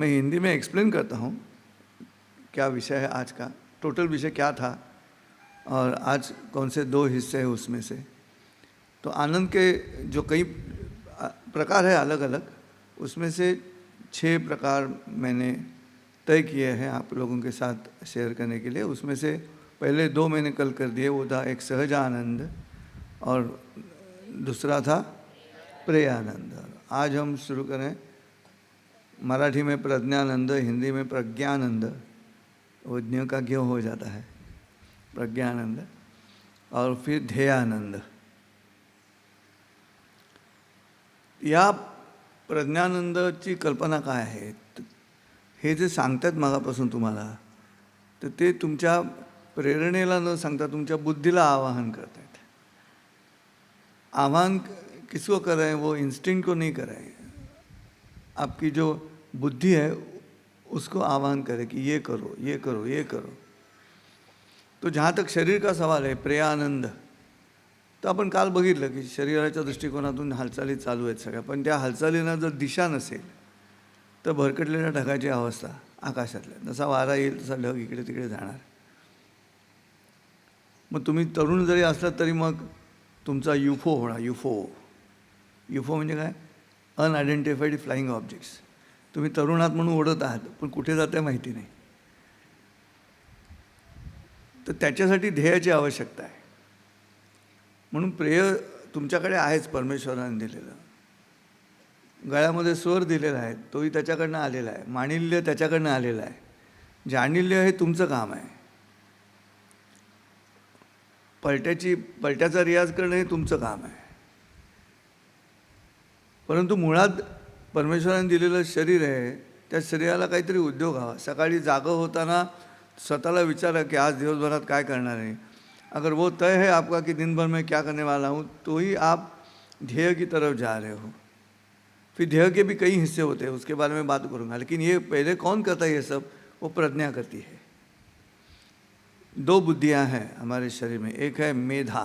मैं हिंदी में एक्सप्लेन करता हूँ क्या विषय है आज का टोटल विषय क्या था और आज कौन से दो हिस्से हैं उसमें से। तो आनंद के जो कई प्रकार है अलग अलग उसमें से छः प्रकार मैंने तय किए हैं आप लोगों के साथ शेयर करने के लिए। उसमें से पहले दो मैंने कल कर दिए, वो था एक सहज आनंद और दूसरा था प्रेय आनंद। आज हम शुरू करें मराठी में प्रज्ञानंद हिंदी में प्रज्ञानंद वो ज्ञ का ज्ञ हो जाता है? प्रज्ञानंद और फिर ध्येयानंद। या प्रज्ञानंदाची कल्पना काय आहे? हे जे सांगतात मागापासून तुम्हाला तर ते तुमच्या प्रेरणेला न सांगता तुमच्या बुद्धीला आवाहन करतायत. आह्वान किसको कर रहे हैं? वो इंस्टिंक्ट को नहीं कर रहे हैं. आपकी जो बुद्धि है उसको आह्वान करे कि ये करो ये करो ये करो। तो जहाँ तक शरीर का सवाल आहे प्रेयानंद तर आपण काल बघितलं की शरीराच्या दृष्टिकोनातून हालचाली चालू आहेत सगळ्या. पण त्या हालचालींना जर दिशा नसेल तर भरकटलेल्या ढगाची अवस्था आकाशातल्या. जसा वारा येईल तसा ढग इकडे तिकडे जाणार. मग तुम्ही तरुण जरी असलात तरी मग तुमचा युफो होणार. युफो युफो म्हणजे काय? अनआयडेंटिफाईड फ्लाईंग ऑब्जेक्ट्स तुम्ही तरुण आहात म्हणून ओढत आहात पण कुठे जाते माहिती नाही. तर त्याच्यासाठी ध्येयाची आवश्यकता आहे. म्हणून प्रेय तुमच्याकडे आहेच परमेश्वराने दिलेलं. गळ्यामध्ये स्वर दिलेला आहे तोही त्याच्याकडनं आलेला आहे. माणिल्य त्याच्याकडनं आलेलं आहे. जाणिल्य हे तुमचं काम आहे. पलट्याची पलट्याचा रियाज करणं हे तुमचं काम आहे. परंतु मुळात परमेश्वराने दिलेलं शरीर आहे त्या शरीराला काहीतरी उद्योग हवा. सकाळी जागं होताना स्वतःला विचारा की आज दिवसभरात काय करणार आहे? अगर वो तय है आपका कि दिन भर में क्या करने वाला हूँ तो ही आप ध्येय की तरफ जा रहे हो। फिर ध्येय के भी कई हिस्से होते हैं उसके बारे में बात करूँगा। लेकिन ये पहले कौन करता है ये सब? वो प्रज्ञा करती है। दो बुद्धियाँ हैं हमारे शरीर में एक है मेधा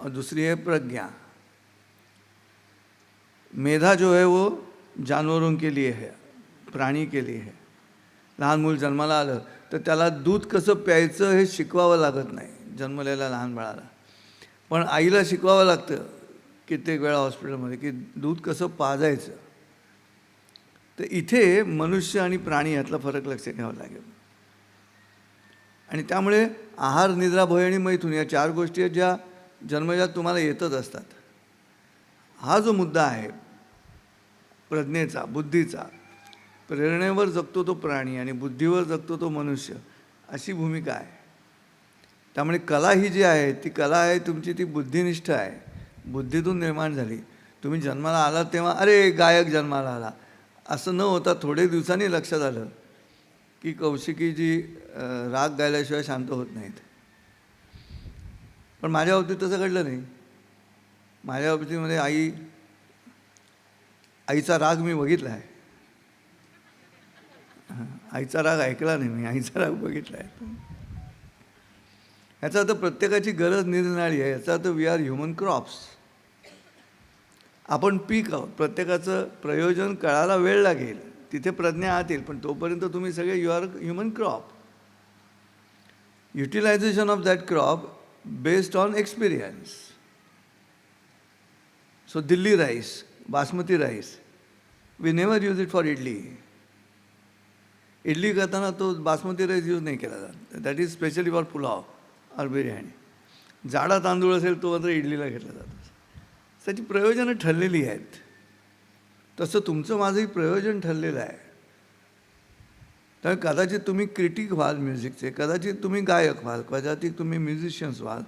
और दूसरी है प्रज्ञा। मेधा जो है वो जानवरों के लिए है प्राणी के लिए है। लहान मूल जन्माला आलं तर त्याला दूध कसं प्यायचं हे शिकवावं लागत नाही जन्मलेल्या लहान बाळाला. पण आईला शिकवावं लागतं कित्येक वेळा हॉस्पिटलमध्ये की दूध कसं पाजायचं. तर इथे मनुष्य आणि प्राणी यातला फरक लक्ष घ्यावा लागेल. आणि त्यामुळे आहार निद्रा भय आणि मैथून या चार गोष्टी आहेत ज्या जन्मजात तुम्हाला येतच असतात. हा जो मुद्दा आहे प्रज्ञेचा बुद्धीचा प्रेरणेवर जगतो तो प्राणी आणि बुद्धीवर जगतो तो मनुष्य अशी भूमिका आहे. त्यामुळे कला ही जी आहे ती कला आहे तुमची ती बुद्धिनिष्ठ आहे. बुद्धीतून निर्माण झाली. तुम्ही जन्माला आलात तेव्हा अरे गायक जन्माला आला. असं न होता थोडे दिवसांनी लक्षात आलं की कौशिकी जी राग गायल्याशिवाय शांत होत नाहीत. पण माझ्या बाबतीत तसं घडलं नाही. माझ्या बाबतीमध्ये आई आईचा राग मी बघितला आहे. आईचा राग ऐकला नाही मी आईचा राग बघितला आहे. याचा अर्थ प्रत्येकाची गरज निरनिराळी आहे. याचा earth we R human crops आपण पीक आहोत. प्रत्येकाचं प्रयोजन कळायला वेळ लागेल. तिथे प्रज्ञा आत येईल पण तोपर्यंत तुम्ही सगळे you are human crop utilization of that crop based on experience so Delhi rice basmati rice we never use it for idli idli करताना तो बासमती राईस यूज नाही केला जात that is specially for pulao or biryani जाडा तांदूळ असेल तो मात्र इडलीला घेतला जातो त्याची प्रयोजनं ठरलेली आहेत तसं तुमचं माझंही प्रयोजन ठरलेलं आहे तर कदाचित तुम्ही क्रिटिक व्हाल म्युझिकचे कदाचित तुम्ही गायक व्हाल कदाचित तुम्ही म्युझिशियन्स व्हाल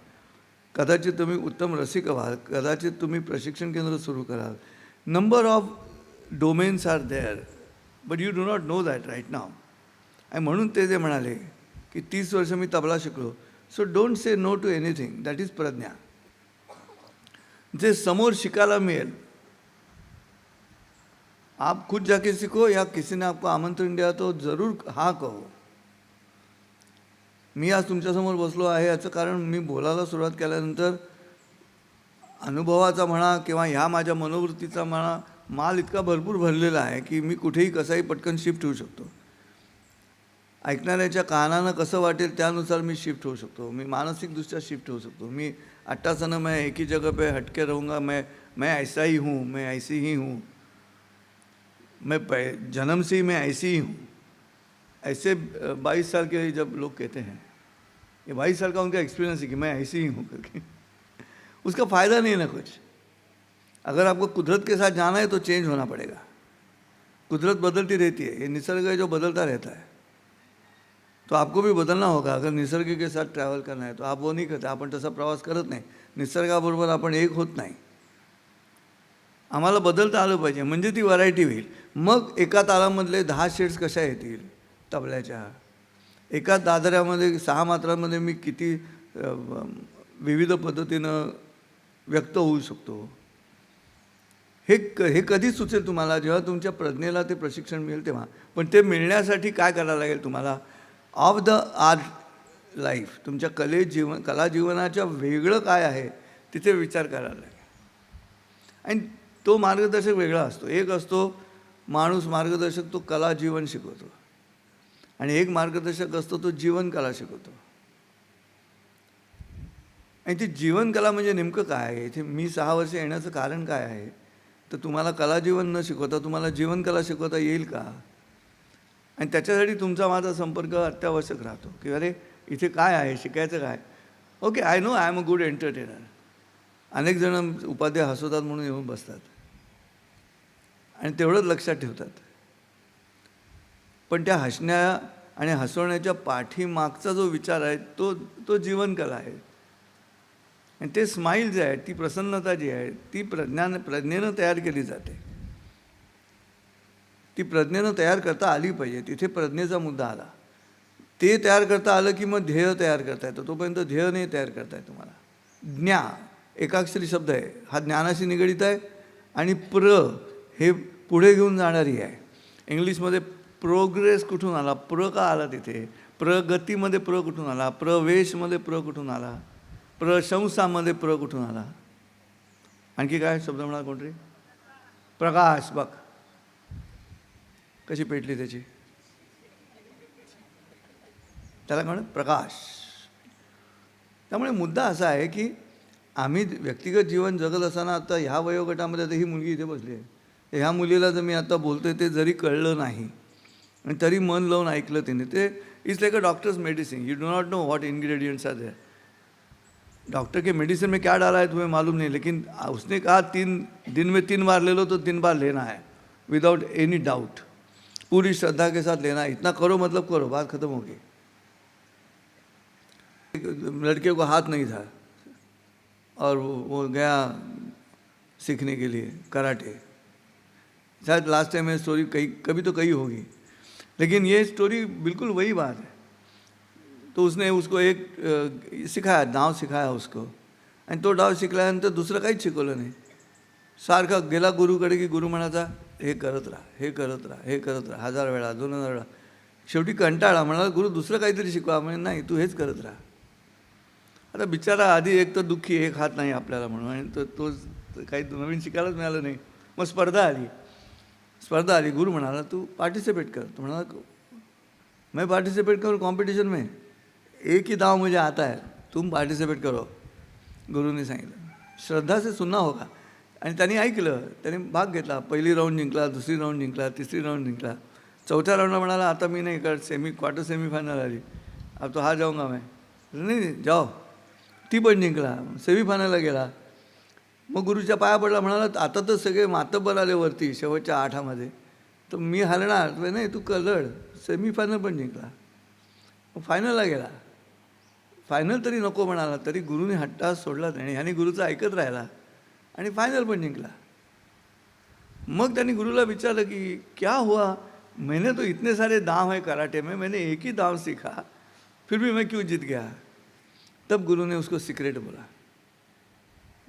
कदाचित तुम्ही उत्तम रसिक व्हाल कदाचित तुम्ही प्रशिक्षण केंद्र सुरू कराल. Number of domains are there but you do not know that right नाव आणि म्हणून ते जे म्हणाले की तीस वर्ष मी तबला शिकलो so don't say no to anything that is Pragya. जे समोर शिकायला मिळेल आप खुद जाके सीखो या किसी ने आपको आमंत्रण दिया तो जरूर हा कहो. मी आज तुमच्यासमोर बसलो आहे याचं कारण मी बोलायला सुरुवात केल्यानंतर अनुभवाचा म्हणा किंवा ह्या माझ्या मनोवृत्तीचा म्हणा माल इतका भरपूर भरलेला आहे की मी कुठेही कसाही पटकन शिफ्ट होऊ शकतो. ऐकणाऱ्याच्या कानानं कसं वाटेल त्यानुसार मी शिफ्ट होऊ शकतो. मी मानसिकदृष्ट्या शिफ्ट होऊ शकतो. मी अट्टासनं मैं एक ही जगह पे हटके रहूँगा मैं मैं ऐसा ही हूँ मैं ऐसी ही. हूँ मैं पै- जन्म से ही. मैं ऐसी ही हूँ ऐसे बाईस साल के जब लोग कहते हैं ये भाई साल का उनका एक्सपीरियंस है कि मैं ऐसी ही हूँ करके। उसका फ़ायदा नहीं है ना कुछ। अगर आपको कुदरत के साथ जाना है तो चेंज होना पड़ेगा। कुदरत बदलती रहती है। ये निसर्ग है जो बदलता रहता है। तो आपको भी बदलना होगा। अगर निसर्ग के साथ ट्रॅव्हल करना है तो आप वो नहीं करते। आपण तसा प्रवास करत नाही। निसर्गाबरोबर आपण एक होत नाही। आम्हाला बदलता आलं पाहिजे. म्हणजे ती व्हरायटी होईल. मग एका तालामधले दहा शेड्स कशा येतील? तबल्याच्या. एका दादऱ्यामध्ये सहा मात्रांमध्ये मी किती विविध पद्धतीनं व्यक्त होऊ शकतो. हे क हे कधी सुचेल तुम्हाला. जेव्हा तुमच्या प्रज्ञेला ते प्रशिक्षण मिळेल तेव्हा. पण ते मिळण्यासाठी काय करायला लागेल तुम्हाला? ऑफ द आर्ट लाईफ तुमच्या कले जीवन कला जीवनाच्या वेगळं काय आहे तिथे विचार करायला लागेल. आणि तो मार्गदर्शक वेगळा असतो. एक असतो माणूस मार्गदर्शक तो कला जीवन शिकवतो. आणि एक मार्गदर्शक असतो तो जीवन कला शिकवतो. आणि ती जीवनकला म्हणजे नेमकं काय आहे? इथे मी सहा वर्ष येण्याचं कारण काय आहे? तर तुम्हाला कला जीवन न शिकवता तुम्हाला जीवनकला शिकवता येईल का? आणि त्याच्यासाठी तुमचा माझा संपर्क अत्यावश्यक राहतो. की अरे इथे काय आहे? शिकायचं काय? Okay I know I am a good entertainer अनेक जण उपाध्याय हसवतात म्हणून येऊन बसतात. आणि तेवढंच लक्षात ठेवतात. पण त्या हसण्या आणि हसवण्याच्या पाठीमागचा जो विचार आहे तो तो जीवनकला आहे. आणि ते स्माईल जे आहे ती प्रसन्नता जी आहे ती प्रज्ञान प्रज्ञेनं तयार केली जाते. ती प्रज्ञेनं तयार करता आली पाहिजे. तिथे प्रज्ञेचा मुद्दा आला. ते तयार करता आलं की मग ध्येय तयार करता येतं तोपर्यंत ध्येय नाही तयार करता येत तुम्हाला. ज्ञा एकाक्षरी शब्द आहे. हा ज्ञानाशी निगडीत आहे आणि प्र हे पुढे घेऊन जाणारी आहे. इंग्लिशमध्ये प्रोग्रेस कुठून आला? प्र का आला तिथे. प्रगतीमध्ये प्र कुठून आला? प्रवेशमध्ये प्र कुठून आला? प्रशंसामध्ये प्र कुठून आला? आणखी काय शब्द म्हणा कोणतरी? प्रकाश बघ. कशी पेटली त्याची? त्याला म्हण प्रकाश. त्यामुळे मुद्दा असा आहे की आम्ही व्यक्तिगत जीवन जगत असताना आता ह्या वयोगटामध्ये आता ही मुलगी इथे बसली आहे. ह्या मुलीला जर मी आता बोलतोय ते जरी कळलं नाही आणि तरी मन लावून ऐकलं तिने. ते it's like a doctor's medicine you do not know what ingredients are there doctor K medicine में क्या डाला है तुम्हें मालूम नहीं लेकिन उसने कहा तीन दिन में तीन बार ले लो तो तीन बार लेना है विदाउट एनी डाउट पूरी श्रद्धा के साथ लेना है. इतना करो मतलब करो बात खत्म होगी. एक लड़के को हाथ नहीं था और वो, गया सीखने के लिए कराटे. शायद लास्ट टाइम ये स्टोरी कही कभी तो कही होगी. लेकिन ये स्टोरी बिल्कुल वही बात है। तो उसने उसको एक अ, सिखाया डाव सिखाया उसको। आणि तो डाव शिकल्यानंतर दुसरं काहीच शिकवलं नाही। सारखा गेला गुरुकडे की गुरु म्हणायचा हे करत राहा हे करत राहा हे करत राहा हजार वेळा दोन हजार वेळा शेवटी कंटाळा म्हणाला गुरु दुसरं काहीतरी शिकवा. म्हणजे नाही तू हेच करत राहा. आता बिचारा आधी एक तर दुःखी एक हात नाही आपल्याला म्हणून. आणि तो तो काही नवीन शिकायलाच मिळालं नाही. मग स्पर्धा आली. स्पर्धा आली गुरु म्हणाला तू पार्टिसिपेट कर. तो म्हणाला मैं पार्टिसिपेट करूँ कॉम्पिटिशन में? एक ही दाव मुझे आता है तुम पार्टिसिपेट करो. गुरुने सांगितलं. श्रद्धा से हो होगा. आणि त्यांनी ऐकलं त्याने भाग घेतला. पहिली राऊंड जिंकला दुसरी राऊंड जिंकला तिसरी राऊंड जिंकला. चौथ्या राऊंडला म्हणाला आता मी नाही कर सेमी क्वार्टर सेमीफायनल आली. अब तो हा जाऊंगा मी. नाही नाही जाओ. ती पण जिंकला. सेमीफायनलला गेला. मग गुरुच्या पाया पडला म्हणाला आता तर सगळे मातब्बर आले वरती शेवटच्या आठामध्ये. तर मी हरणार नाही तू कलड. सेमीफायनल पण जिंकला. मग फायनलला गेला. फायनल तरी नको म्हणाला तरी गुरुने हट्टा सोडला नाही ह्याने गुरुचा ऐकत राहिला आणि फायनल पण जिंकला. मग त्यांनी गुरुला विचारलं की क्या हुआ? मैंने तो इतने सारे दाव है कराटे में मैंने एक ही दाव सीखा फिर भी मैं क्यों जीत गया? तब गुरु ने उसको सिक्रेट बोला.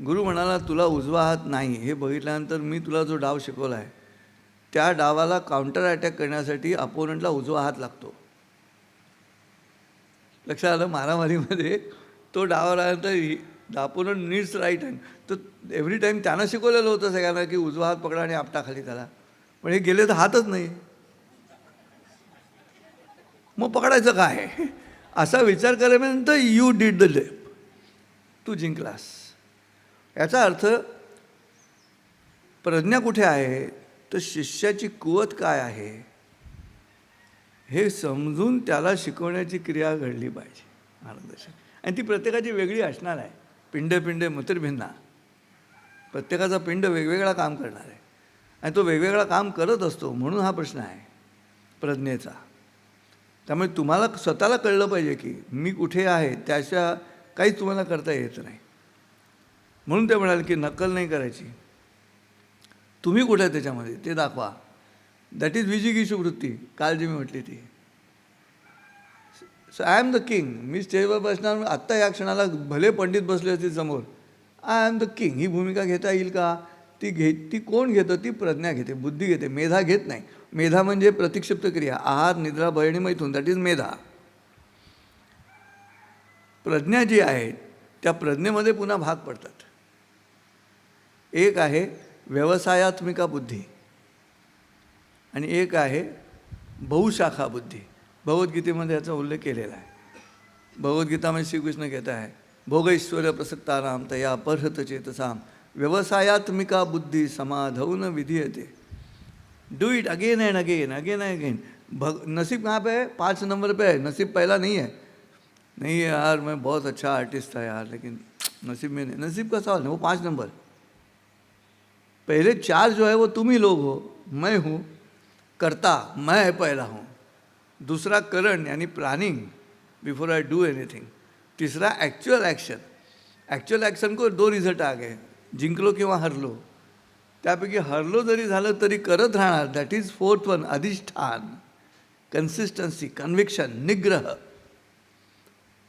गुरु म्हणाला तुला उजवा हात नाही. हे बघितल्यानंतर मी तुला जो डाव शिकवला आहे त्या डावाला काउंटर अटॅक करण्यासाठी अपोनंटला उजवा हात लागतो. लक्षात आलं? मारामारीमध्ये तो डाव आल्यानंतर अपोनंट नीड्स राईट हँड तर एव्हरी टाईम त्यांना शिकवलेलं होतं सगळ्यांना की उजवा हात पकडा आणि आपटा खाली करा पण हे गेले तर हातच नाही. मग पकडायचं काय? असा विचार केल्यानंतर यू डीड द लेप तू जिंकलास. याचा अर्थ प्रज्ञा कुठे आहे? तर शिष्याची कुवत काय आहे? हे समजून त्याला शिकवण्याची क्रिया घडली पाहिजे मार्गदर्शन. आणि ती प्रत्येकाची वेगळी असणार आहे. पिंड पिंड मतिर्भिन्ना प्रत्येकाचा पिंड वेगवेगळा काम करणार आहे. आणि तो वेगवेगळा काम करत असतो म्हणून हा प्रश्न आहे प्रज्ञेचा. त्यामुळे तुम्हाला स्वतःला कळलं पाहिजे की मी कुठे आहे त्याच्या काहीच तुम्हाला करता येत नाही. म्हणून ते म्हणाले की नक्कल नाही करायची. तुम्ही कुठे आहे त्याच्यामध्ये? ते दाखवा. दॅट इज विजिगीषू वृत्ती काल जी मी म्हटली ती. So I am the king मी स्टेजवर बसणार आत्ता या क्षणाला भले पंडित बसले असतील समोर. आय एम द किंग ही भूमिका घेता येईल का? ती घे ती कोण घेतं? ती प्रज्ञा घेते बुद्धी घेते. मेधा घेत नाही. मेधा म्हणजे प्रतिक्षिप्त क्रिया. आहार निद्रा बहिणी मैथून. दॅट इज मेधा. प्रज्ञा जी आहे त्या प्रज्ञेमध्ये पुन्हा भाग पडतात. एक आहे व्यवसायात्मिका बुद्धी आणि एक आहे बहुशाखा बुद्धी. भगवद्गीतेमध्ये याचा उल्लेख केलेला आहे. भगवद्गीतामध्ये श्रीकृष्ण घेत आहे भोगैश्वर प्रसक्ताराम तया परहत चेतसाम व्यवसायात्मिका बुद्धी समाधवन विधीयते. Do it again and again again and again भग नसीब कहाँ पे है? पाँच नंबर पे है नसीब पहला नहीं है। नहीं यार मैं बहुत अच्छा आर्टिस्ट था यार लेकिन नसीब में नहीं नसीब का सवाल नहीं वो पाँच नंबर। पहले चार जो है वो तुम ही लोग हो, मैं हूँ, करता, मैं पहला हूँ। दूसरा करण यानी planning before I do anything तीसरा एक्चुअल एक्शन ॲक्च्युअल ॲक्शन को दो रिझल्ट आ गए। जिंक जिंकलो किंवा हरलो। त्यापैकी हरलो जरी झालं तरी करत राहणार दॅट इज़ फोर्थ वन अधिष्ठान। कंसिस्टन्सी कन्विक्शन निग्रह।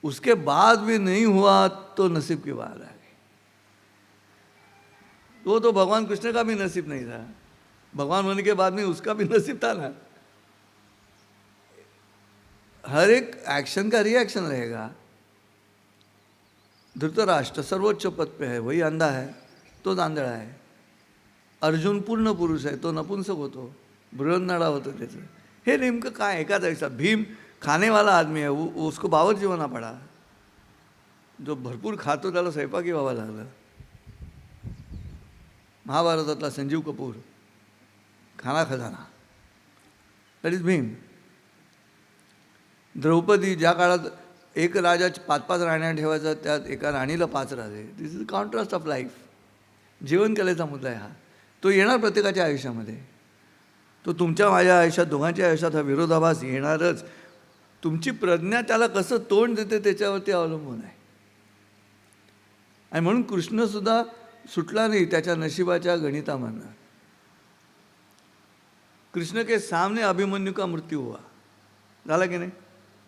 उसके बाद भी नहीं हुआ तो नसीब की बात गई वो तो भगवान कृष्ण का भी नसीब नहीं था। भगवान होने के बाद में उसका भी नसीब था ना। हर एक एक्शन का रिएक्शन रहेगा। धृतराष्ट्र सर्वोच्च पद पे है वही अंधा है तो आंधळा आहे अर्जुन पूर्ण पुरुष आहे तो नपुंसक होतो। बृहन्नाडा होतो त्याचं। हे नेमकं काय एका ऐसा भीम खानेवाला आदमी है वो उसको बावर जीवना पडा। जो भरपूर खातो त्याला स्वयंपाकी व्हावा लागला। महाभारतातला संजीव कपूर खाना खजाना दॅट इज भीम द्रौपदी ज्या काळात एक राजा पाच पाच राण्या ठेवायचा त्यात एका राणीला पाच राजे. This is contrast of life जीवनकलेचा मुद्दा आहे हा. तो येणार प्रत्येकाच्या आयुष्यामध्ये. तो तुमच्या माझ्या आयुष्यात दोघांच्या आयुष्यात हा विरोधाभास येणारच. तुमची प्रज्ञा त्याला कसं तोंड देते त्याच्यावरती अवलंबून आहे. आणि म्हणून कृष्णसुद्धा सुटला नाही त्याच्या नशिबाच्या गणितामधनं. कृष्ण के सामने अभिमन्यू का मृत्यू हुआ? झाला की नाही?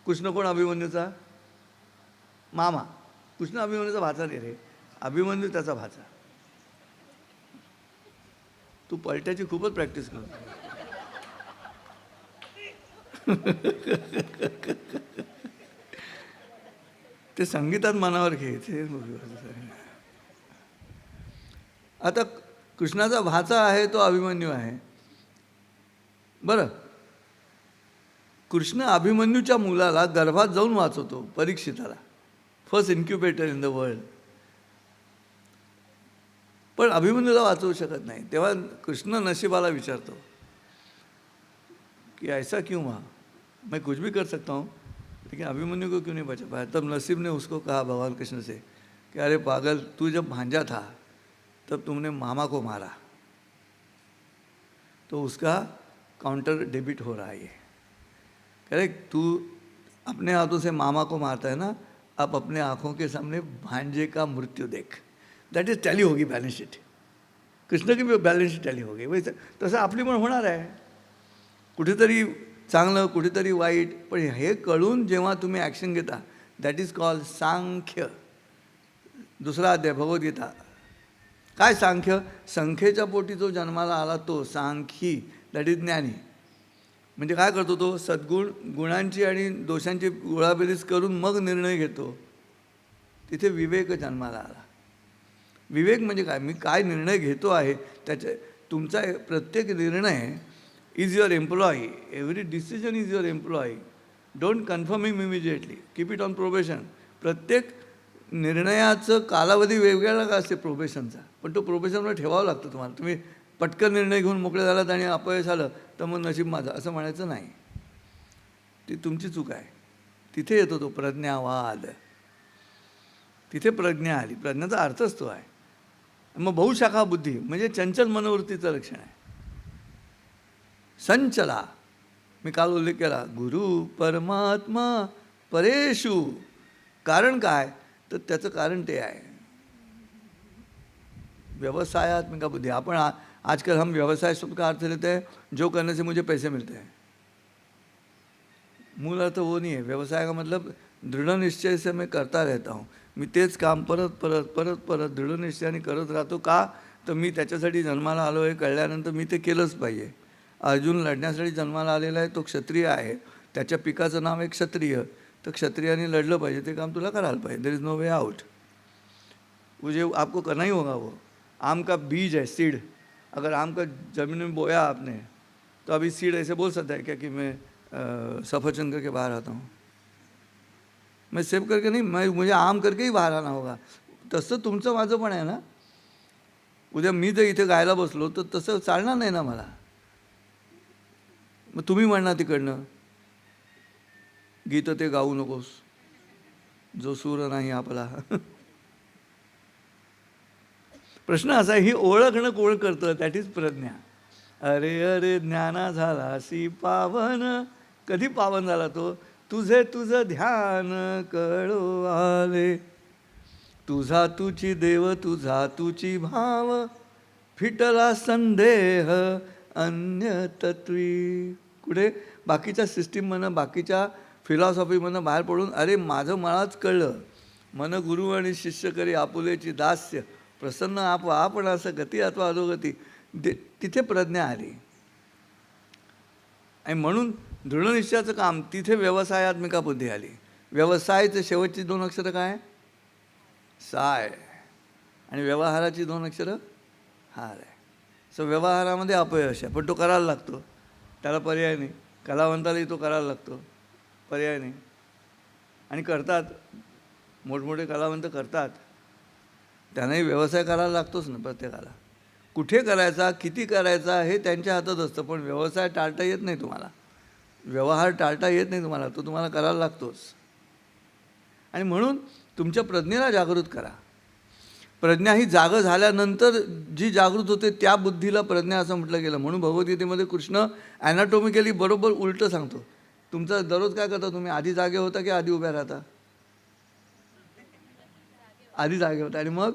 कृष्ण कोण अभिमन्यूचा? मामा. कृष्ण अभिमन्यूचा भाचा नाही रे. अभिमन्यू त्याचा भाचा. तू पलट्याची खूपच प्रॅक्टिस करतो ते संगीतात मनावर घे ते आता कृष्णाचा भाचा आहे तो अभिमन्यू आहे. बरं. कृष्ण अभिमन्यूच्या मुलाला गर्भात जाऊन वाचवतो परीक्षिताला. First incubator in the world पण अभिमन्यूला वाचवू शकत नाही. तेव्हा कृष्ण नशिबाला विचारतो कि ऐसा क्यों हुआ? मैं कुछ भी कर सकता हूँ लेकिन अभिमन्यू को क्यों नहीं बचा? पाया तब नसीब ने उसको कहा भगवान कृष्ण से कि अरे पागल तू जब भांजा था तब तुमने मामा को मारा। तो उसका काउंटर डेबिट हो रहा है ये। करेक्ट? तू अपने हाथों से मामा को मारता है ना अब अपने आँखों के सामने भांजे का मृत्यू देख। दॅट इज टॅली होगी बॅलन्स शीट कृष्ण की बॅलन्स शीट टॅली होगी। वैसे तसं आपली पण होणार आहे। कुठेतरी चांगलं कुठेतरी वाईट पण हे कळून जेव्हा तुम्ही ॲक्शन घेता दॅट इज कॉल सांख्य. दुसरा अध्याय भगवद्गीता. काय सांख्य? संख्येच्या पोटी जो जन्माला आला तो सांख्यी दॅट इज ज्ञानी. म्हणजे काय करतो तो? सद्गुण गुणांची आणि दोषांची गोळाबेरीज करून मग निर्णय घेतो. तिथे विवेक जन्माला आला. विवेक म्हणजे काय? मी काय निर्णय घेतो आहे त्याचे तुमचा प्रत्येक निर्णय is your employee every decision is your employee don't confirm him immediately keep it on probation प्रत्येक निर्णयाचं कालावधी वेगवेगळा का असते प्रोबेशनचा पण तो प्रोबेशनवर ठेवावा लागतो तुम्हाला. तुम्ही पटकन निर्णय घेऊन मोकळे झालात आणि अपयश आलं तर मग नशीब माझं असं म्हणायचं नाही. ती तुमची चूक आहे. तिथे येतो तो प्रज्ञावाद. तिथे प्रज्ञा आली. प्रज्ञाचा अर्थच तो आहे. मग बहुशाखा बुद्धी म्हणजे चंचल मनोवृत्तीचं लक्षण आहे. संचला. मी काल उल्लेख केला. गुरु परमात्मा परेशू. कारण काय? तर त्याचं कारण ते आहे. व्यवसायात्मिका बुद्धि? अपन आजकल हम व्यवसाय शब्द का अर्थ लेते हैं? जो करने से मुझे पैसे मिलते हैं. मूल अर्थ वो नहीं है. व्यवसाय का मतलब दृढ निश्चय से मैं करता रहता हूँ. मी तेच काम परत परत परत परत दृढ निश्चयाने करत राहतो का? तर मी त्याच्यासाठी जन्माला आलो आहे. कळल्यानंतर मी ते केलंच पाहिजे. अर्जुन लढण्यासाठी जन्माला आलेला आहे. तो क्षत्रिय आहे. त्याच्या पिकाचं नाव आहे क्षत्रिय. तर क्षत्रियाने लढलं पाहिजे ते काम तुला करायला पाहिजे. There is no way out मुझे आपको करना ही होगा वो. आम का बीज है सीड. अगर आम का ज़मीन में बोया आपने तो अभी सीड ऐसे बोल सकता है क्या कि मैं सफरचंद करके बाहर आता हूँ? मैं सेव करके नहीं मैं मुझे आम करके ही बाहेर आना होगा। तसं तुमचं माझं पण आहे ना? उद्या मी जर इथे गायला बसलो तर तसं चालणार नाही ना मला? मग तुम्ही म्हणणार तिकडनं गीत ते गाऊ नकोस. जो सूर नाही आपला. प्रश्न असा आहे, ही ओळखणं कोण करतं? दॅट इज प्रज्ञा. अरे अरे ज्ञाना झाला सी पावन. कधी पावन झाला तो? तुझे तुझं ध्यान कळो आले. तुझा तुझी देव तुझा तुझी भाव. फिटला संदेह अन्य तत्वी कुठे? बाकीच्या सिस्टीममधनं बाकीच्या फिलॉसॉफीमधनं बाहेर पडून अरे माझं मलाच कळलं. मन गुरु आणि शिष्य करी आपुलेची दास्य प्रसन्न आप आपण असं गती अथवा अधोगती दे तिथे प्रज्ञा आली. आणि म्हणून दृढनिश्चयाचं काम तिथे व्यवसायात्मिका बुद्धी आली. व्यवसायाचं शेवटची दोन अक्षरं काय? साय. आणि व्यवहाराची दोन अक्षरं हार आहे. सो व्यवहारामध्ये अपयश आहे पण तो करायला लागतो. त्याला पर्याय नाही. कलावंतालाही तो करायला लागतो. पर्याय नाही. आणि करतात. मोठमोठे कलावंत करतात. त्यांनाही व्यवसाय करायला लागतोच ना प्रत्येकाला. कुठे करायचा किती करायचा हे त्यांच्या हातात असतं पण व्यवसाय टाळता येत नाही तुम्हाला. व्यवहार टाळता येत नाही तुम्हाला तो तुम्हाला करायला लागतोच. आणि म्हणून तुमच्या प्रज्ञेला जागृत करा. प्रज्ञा ही जागं झाल्यानंतर जी जागृत होते त्या बुद्धीला प्रज्ञा असं म्हटलं गेलं. म्हणून भगवद्गीतेमध्ये कृष्ण ॲनाटॉमिकली बरोबर उलटं सांगतो. तुमचं दररोज काय करता तुम्ही? आधी जागे होता की आधी उभ्या राहता? आधी जागे होता आणि मग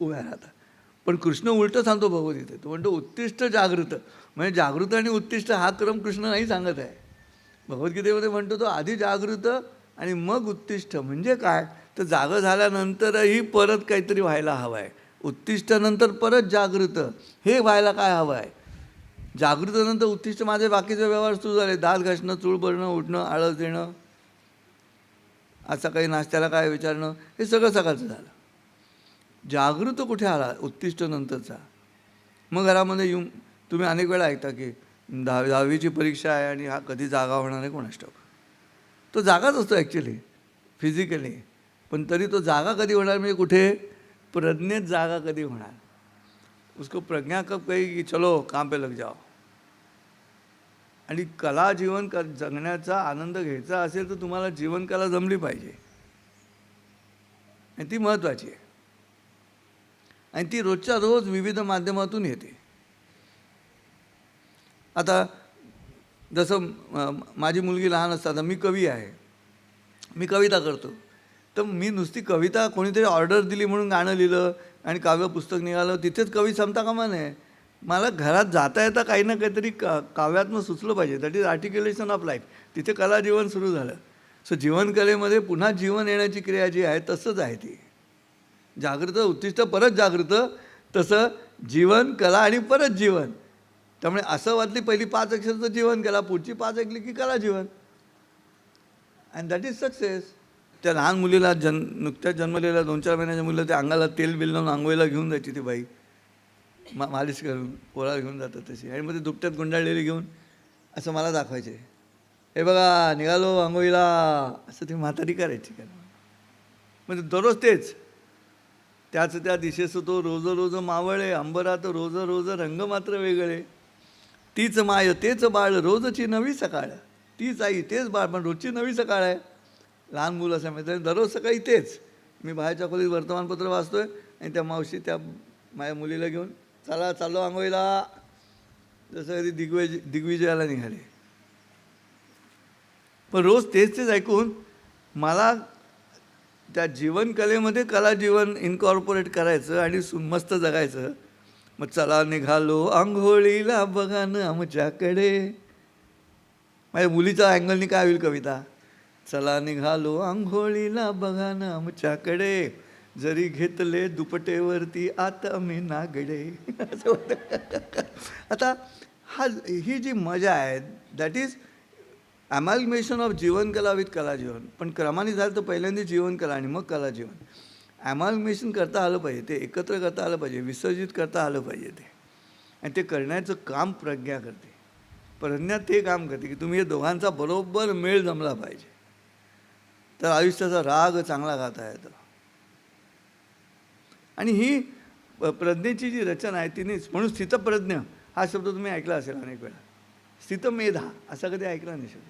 उभ्या राहता. पण कृष्ण उलटं सांगतो भगवद्गीतेत तो म्हणतो उत्तिष्ठ जागृत. म्हणजे जागृत आणि उत्तिष्ठ हा क्रम कृष्ण नाही सांगत आहे. भगवद्गीतेमध्ये म्हणतो तो आधी जागृत आणि मग उत्तिष्ठ म्हणजे काय? तर जागं झाल्यानंतरही परत काहीतरी व्हायला हवं आहे उत्तिष्ठानंतर परत जागृत. हे व्हायला काय हवं आहे जागृतानंतर उत्तिष्ठ माझे बाकीचे व्यवहार सुरू झाले. दात घासणं चूळ भरणं उठणं आळस देणं आज सकाळी नाश्त्याला काय विचारणं हे सगळं सकाळचं झालं. जागृत कुठे आला? उत्तिष्ट नंतरचा. मग घरामध्ये येऊन तुम्ही अनेक वेळा ऐकता की दहावी दहावीची परीक्षा आहे आणि हा कधी जागा होणार आहे कोणास ठाऊक. तो जागाच असतो ॲक्च्युली फिजिकली पण तरी तो जागा कधी होणार? म्हणजे कुठे? प्रज्ञेत जागा कधी होणार? उसको प्रज्ञा कब कही की चलो काम पे लग जाओ। आणि कला जीवन क जगण्याचा आनंद घ्यायचा असेल तर तुम्हाला जीवनकला जमली पाहिजे. आणि ती महत्त्वाची आहे. आणि ती रोजच्या रोज विविध माध्यमातून येते. आता जसं माझी मुलगी लहान असताना मी कवी आहे. मी कविता करतो. तर मी नुसती कविता कोणीतरी ऑर्डर दिली म्हणून गाणं लिहिलं आणि काव्य पुस्तक निघालं तिथेच कवी संपता कामा नये मला घरात जाता येता काही ना काहीतरी का काव्यातनं सुचलं पाहिजे. That is articulation of life तिथे कला जीवन सुरू झालं. सो जीवनकलेमध्ये पुन्हा जीवन येण्याची क्रिया जी आहे तसंच आहे ती. जागृत उत्तिष्ट परत जागृत तसं जीवन कला आणि परत जीवन. त्यामुळे असं वाटली पहिली पाच अक्षरचं जीवन कला पुढची पाच ऐकली की कला जीवन. अँड दॅट इज सक्सेस त्या लहान मुलीला जन नुकत्याच जन्मलेल्या दोन चार महिन्याच्या मुलीला त्या अंगाला तेल बिल लावून आंघोळीला घेऊन जायची ती बाई. मा मालिश करून पोळा घेऊन जातात तशी. आणि मग ते दुपट्यात गुंडाळलेली घेऊन असं मला दाखवायचे. हे बघा निघालो आंघोळीला. असं ती म्हातारी करायची का? म्हणजे दररोज तेच. त्याच त्या दिशेचं तो रोज रोज मावळे अंबरात रोज रोज रंग मात्र वेगळे. तीच माय तेच बाळ रोजची नवी सकाळ. तीच आई तेच बाळ पण रोजची नवी सकाळ आहे. लहान मुलं असं तर म्हणजे दररोज सकाळी तेच मी बाहेरच्या खोलीत वर्तमानपत्र वाचतो आहे आणि त्या मावशी त्या माझ्या मुलीला घेऊन चला चाललो आंघोळीला. जसं कधी दिग्विजय दिग्विजयाला निघाले. पण रोज तेच तेच ऐकून मला त्या जीवनकलेमध्ये कला जीवन इन्कॉर्पोरेट करायचं आणि मस्त जगायचं. मग चला निघालो आंघोळीला बघा ना आमच्याकडे. माझ्या मुलीचा अँगलनी काय होईल कविता? चला निघालो आंघोळीला. बघा ना आमच्याकडे जरी घेतले दुपटेवरती आता मी नागडे. असं होतं. आता हा ही जी मजा आहे दॅट इज ॲमॅल्गमेशन ऑफ जीवनकला विथ कला जीवन. पण क्रमाने झालं तर पहिल्यांदा जीवनकला आणि मग कला जीवन. करता आलं पाहिजे ते एकत्र करता आलं पाहिजे विसर्जित करता आलं पाहिजे ते. आणि ते करण्याचं काम प्रज्ञा करते. प्रज्ञा ते काम करते की तुम्ही या दोघांचा बरोबर मेळ जमला पाहिजे. तर आयुष्याचा राग चांगला गाता येतो. आणि ही प्रज्ञेची जी रचना आहे तिनेच म्हणून स्थितप्रज्ञ हा शब्द तुम्ही ऐकला असेल अनेक वेळा. स्थितमेधा असा कधी ऐकला नाही शब्द.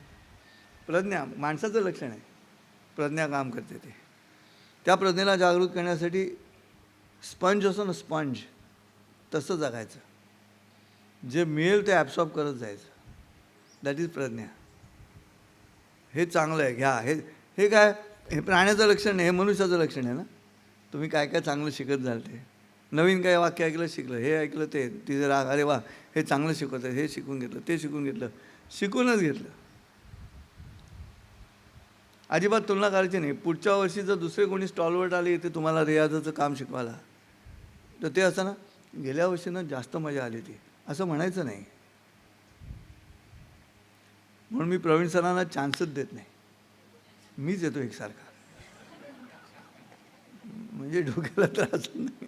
प्रज्ञा माणसाचं लक्षण आहे. प्रज्ञा काम करते ते. त्या प्रज्ञेला जागृत करण्यासाठी स्पंज असतो ना स्पंज तसं जगायचं. जे मिळेल ते ॲब्सॉर्ब करत जायचं. दॅट इज प्रज्ञा. हे चांगलं आहे घ्या. हे हे काय? हे प्राण्याचं लक्षण आहे हे मनुष्याचं लक्षण आहे ना? तुम्ही काय काय चांगलं शिकत झालं ते. नवीन काय वाक्य ऐकलं शिकलं. हे ऐकलं ते. तिथे राग अरे वा हे चांगलं शिकवत आहे हे शिकून घेतलं ते शिकून घेतलं. शिकूनच घेतलं. अजिबात तुलना करायची नाही. पुढच्या वर्षी जर दुसरे कोणी स्टॉलवर आले ते तुम्हाला रियाजाचं काम शिकवायला. तर ते असं ना गेल्या वर्षी ना जास्त मजा आली ती असं म्हणायचं नाही. म्हणून मी प्रवीण सरांना चान्सच देत नाही. मीच येतो एकसारखा. म्हणजे डोक्याला त्रास नाही.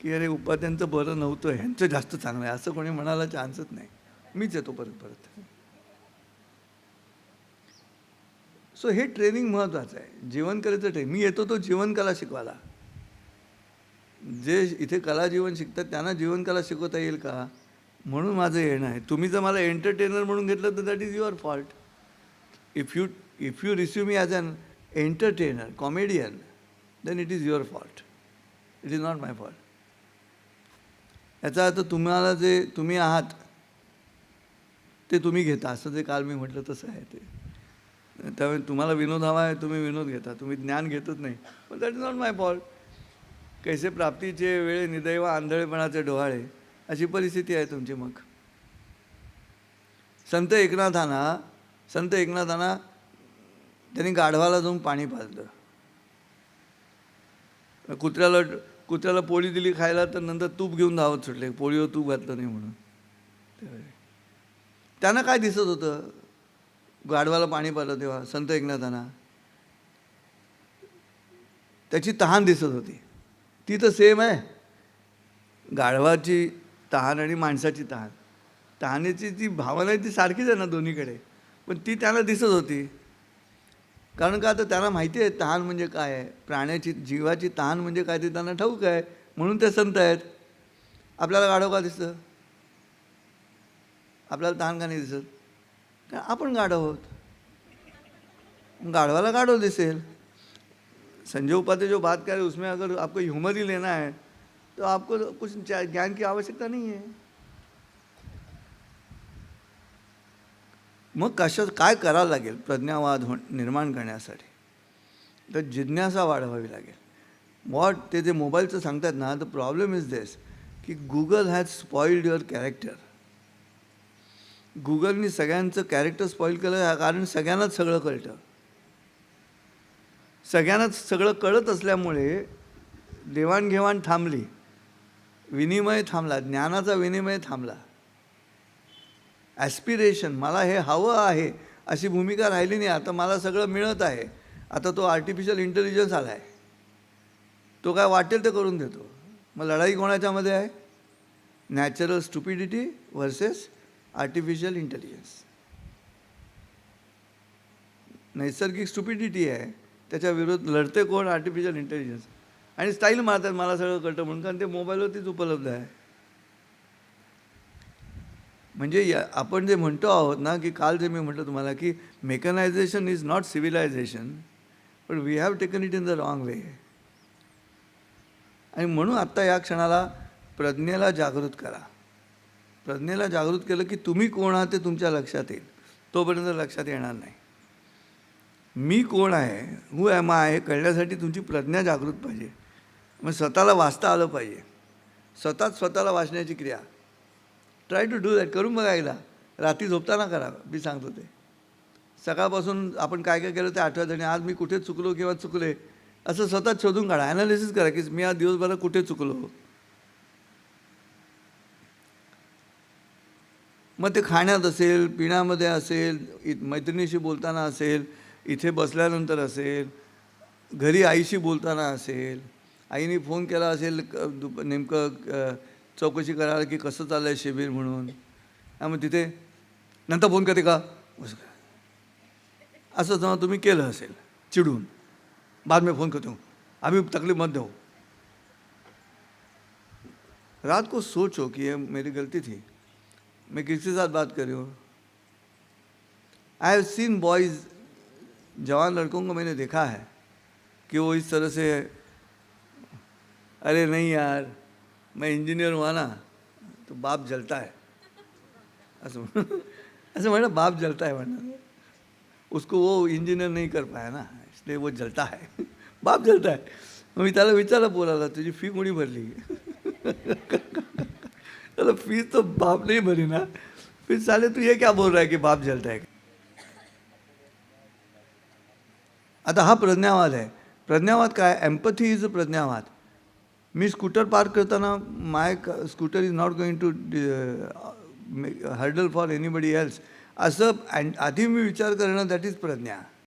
की अरे उपाध्यांचं बरं नव्हतं ह्यांचं जास्त चांगलं आहे असं कोणी म्हणायला चान्सच नाही. मीच येतो परत परत. सो हे ट्रेनिंग महत्त्वाचं आहे. जीवनकलेचं ट्रेनिंग मी येतो तो जीवनकला शिकवायला. जे इथे कला जीवन शिकतात त्यांना जीवनकला शिकवता येईल का? म्हणून माझं येणं आहे. तुम्ही जर मला एंटरटेनर म्हणून घेतलं तर that is your fault if you if you receive me as an entertainer comedian then it is your fault it is not my fault. याचा अर्थ तुम्हाला जे तुम्ही आहात ते तुम्ही घेता. असं जे काल मी म्हटलं तसं आहे ते. त्यामुळे तुम्हाला विनोद हवा आहे तुम्ही विनोद घेता. तुम्ही ज्ञान घेतच नाही. पण that is not my fault कैसे प्राप्तीचे वेळे निदैव आंधळेपणाचे डोहाळे? अशी परिस्थिती आहे तुमची मग. संत एकनाथांना संत एकनाथांना त्यांनी गाढवाला जाऊन पाणी पाजलं. कुत्र्याला कुत्र्याला पोळी दिली खायला तर नंतर तूप घेऊन धावत सुटले. पोळीवर तूप घातलं नाही म्हणून. त्यांना काय दिसत होतं? गाढवाला पाणी पाजलं तेव्हा संत एकनाथांना. त्याची तहान दिसत होती. ती तर सेम आहे. गाढवाची तहान आणि माणसाची तहान. तहानेची जी भावना आहे ती सारखीच आहे ना दोन्हीकडे. पण ती त्यांना दिसत होती. कारण का तर त्यांना माहिती आहे तहान म्हणजे काय आहे? प्राण्याची जीवाची तहान म्हणजे काय ते त्यांना ठाऊक आहे. म्हणून ते संत आहेत. आपल्याला गाढव का दिसतं? आपल्याला तहान का नाही दिसत? कारण आपण गाढव आहोत? गाढवाला गाढव दिसेल. संजय उपाध्याय जो बात करे उसमें अगर आपको ह्यूमर ही लेना है तो आपको कुछ ज्ञान की आवश्यकता नहीं है. मग कशा काय करावं लागेल? प्रज्ञावाद हो निर्माण करण्यासाठी. तर जिज्ञासा वाढवावी लागेल. वॉट ते जे मोबाईलचं सांगतात ना द प्रॉब्लेम इज दिस की Google has spoiled your character गुगलनी सगळ्यांचं कॅरेक्टर स्पॉईल केलं कारण सगळ्यांनाच सगळं कळतं. सगळ्यांनाच सगळं कळत असल्यामुळे देवाणघेवाण थांबली. विनिमय थांबला. ज्ञानाचा विनिमय थांबला. ॲस्पिरेशन मला हे हवं आहे अशी भूमिका राहिली नाही आता मला सगळं मिळत आहे. आता तो आर्टिफिशियल इंटेलिजन्स आला आहे तो काय वाटेल ते करून देतो. मग लढाई कोणाच्यामध्ये आहे? Natural stupidity versus artificial intelligence नैसर्गिक स्टुपिडिटी आहे त्याच्या विरोध लढते कोण? आर्टिफिशियल इंटेलिजन्स आणि स्टाईल मारतात मला सगळं कळतं म्हणून कारण ते मोबाईलवरतीच उपलब्ध आहे. म्हणजे या आपण जे म्हणतो आहोत ना की काल जे मी म्हटलं तुम्हाला की मेकनायझेशन इज नॉट सिव्हिलायझेशन पण we have taken it in the wrong way आणि म्हणून आत्ता या क्षणाला प्रज्ञेला जागृत करा. प्रज्ञेला जागृत केलं की तुम्ही कोण आहात ते तुमच्या लक्षात येईल. तोपर्यंत लक्षात येणार नाही. मी कोण आहे? हू एम आय हे कळण्यासाठी तुमची प्रज्ञा जागृत पाहिजे. मग स्वतःला वाचता आलं पाहिजे. स्वतःच स्वतःला वाचण्याची क्रिया. ट्राय टू डू दॅट करून बघा एकदा. रात्री झोपताना करा. मी सांगतो ते. सकाळपासून आपण काय काय केलं ते आठवत आणि आज मी कुठे चुकलो किंवा चुकले असं स्वतःच शोधून काढा. ॲनालिसिस करा की मी आज दिवसभरात कुठे चुकलो. मग ते खाण्यात असेल पिण्यामध्ये असेल इ मैत्रिणीशी बोलताना असेल इथे बसल्यानंतर असेल घरी आईशी बोलताना असेल आईने फोन केला असेल दुप नेमकं चौकशी करायला की कसं चाललं आहे शिबिर म्हणून? मग तिथे नंतर फोन करते का? असं जेव्हा तुम्ही केलं असेल चिडून बाद में फ़ोन करतो. आम्ही अभी तकलीफ मत दो रात को सोचो कि ये मेरी गलती थी. मैं किसके साथ बात कर रही हूँ? आई हैव सीन बॉयज़ जवान लड़कों को मैंने देखा है कि वो इस तरह से अरे नहीं यार मैं इंजीनियर हुआ ना तो बाप जलता है। असं म्हण- असं म्हणलं बाप जलता है म्हणणं उसको वो इंजिनियर नहीं कर पाया ना इसलिए वो जलता है। बाप जलता है। मग मी त्याला विचारलं बोलायला तुझी फी कोणी भरली? त्याला फीस तो बाप नहीं भरी ना। फिर साले तू ये क्या बोल रहा है की बाप जलता है? आता हा प्रज्ञावाद आहे प्रज्ञावाद काय एम्पथी इज अ प्रज्ञावाद। मी स्कूटर पार्क करताना my scooter is not going to hurdle for anybody else असं अँड आधी मी विचार करणं दॅट इज प्रज्ञा.